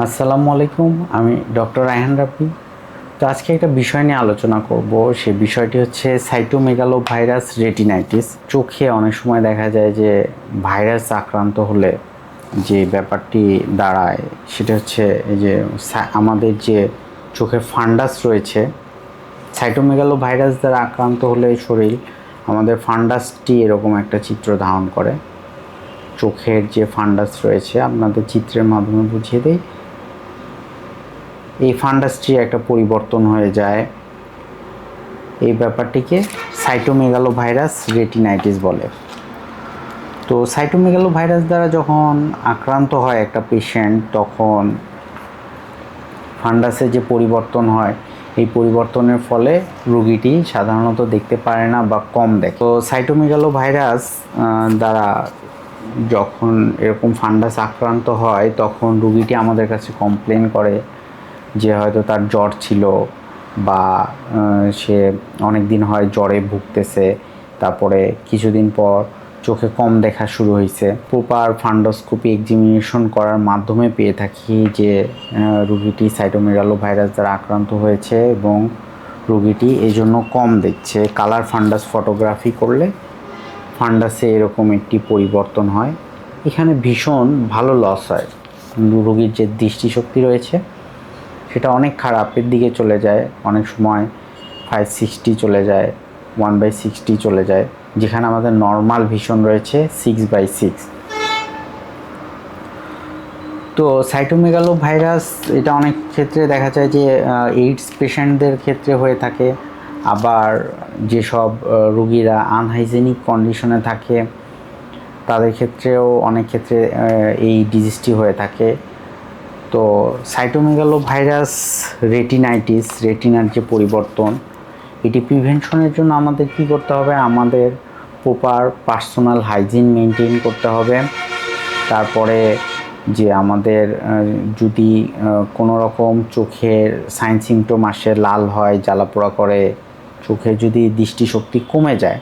আসসালামু আলাইকুম, আমি ডক্টর রায়হান রাফি তো আজকে একটা বিষয় নিয়ে আলোচনা করব। সে বিষয়টি হচ্ছে সাইটোমেগালো ভাইরাস রেটিনাইটিস। চোখে অনেক সময় দেখা যায় যে ভাইরাস আক্রান্ত হলে যে ব্যাপারটি দাঁড়ায়, সেটা হচ্ছে এই যে আমাদের যে চোখে ফান্ডাস রয়েছে সাইটোমেগালো ভাইরাস দ্বারা আক্রান্ত হলে শরীর আমাদের ফান্ডাসটি এরকম একটা চিত্র ধারণ করে। চোখের যে ফান্ডাস রয়েছে, আপনাদের চিত্রের মাধ্যমে বুঝিয়ে দেই। এই ফান্ডাসটি একটা পরিবর্তন হয়ে যায়। এই ব্যাপারটিকে সাইটোমেগালো ভাইরাস রেটিনাইটিস বলে। তো সাইটোমেগালো ভাইরাস দ্বারা যখন আক্রান্ত হয় একটা পেশেন্ট তখন ফান্ডাসে যে পরিবর্তন হয়, এই পরিবর্তনের ফলে রোগীটি সাধারণত দেখতে পারে না বা কম দেখে। তো সাইটোমেগালো ভাইরাস দ্বারা যখন এরকম ফান্ডাস আক্রান্ত হয়, তখন রুগীটি আমাদের কাছে কমপ্লেন করে যে হয়তো তার জ্বর ছিল বা সে অনেক দিন হয় জ্বরে ভুগতেছে। তারপরে কিছুদিন পর চোখে কম দেখা শুরু হয়েছে প্রপার ফান্ডোস্কোপি এক্সামিনেশন করার মাধ্যমে পেয়ে থাকি যে রুগীটি সাইটোমেগালো ভাইরাস দ্বারা আক্রান্ত হয়েছে এবং রুগীটি এই জন্য কম দেখছে। কালার ফান্ডাস ফটোগ্রাফি করলে ফান্ডাসে এরকম একটি পরিবর্তন হয়। এখানে ভীষণ ভালো লস হয়। রোগীর যে দৃষ্টিশক্তি রয়েছে সেটা অনেক খারাপের দিকে চলে যায়। অনেক সময় ফাইভ সিক্সটি চলে যায় ওয়ান বাই সিক্সটি চলে যায়, যেখানে আমাদের নর্মাল ভীষণ রয়েছে সিক্স বাই সিক্স তো সাইটোমেগালো ভাইরাস এটা অনেক ক্ষেত্রে দেখা যায় যে এইডস পেশেন্টদের ক্ষেত্রে হয়ে থাকে। আবার যেসব রোগীরা আনহাইজেনিক কন্ডিশনে থাকে, তাদের ক্ষেত্রেও অনেক ক্ষেত্রে এই ডিজিজটি হয়ে থাকে। তো সাইটোমেগালো ভাইরাস রেটিনাইটিস রেটিনার যে পরিবর্তন, এটি প্রিভেনশনের জন্য আমাদের কি করতে হবে? আমাদের প্রপার পার্সোনাল হাইজিন মেনটেন করতে হবে। তারপরে যে আমাদের যদি কোনো রকম চোখের সাইন সিমটম আসে, লাল হয়, জ্বালাপোড়া করে, চোখে যদি দৃষ্টিশক্তি কমে যায়,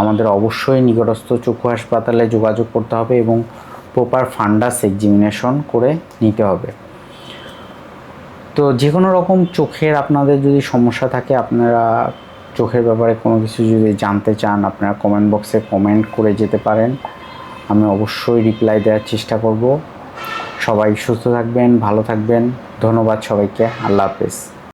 আমাদের অবশ্যই নিকটস্থ চক্ষু হাসপাতালে যোগাযোগ করতে হবে এবং প্রপার ফান্ডাস এক্সামিনেশন করে নিতে হবে। তো যে কোনো রকম চোখের আপনাদের যদি সমস্যা থাকে, আপনারা চোখের ব্যাপারে কোনো কিছু যদি জানতে চান, আপনারা কমেন্ট বক্সে কমেন্ট করে যেতে পারেন। আমি অবশ্যই রিপ্লাই দেওয়ার চেষ্টা করব। সবাই সুস্থ থাকবেন, ভালো থাকবেন। ধন্যবাদ সবাইকে। আল্লাহ হাফেজ।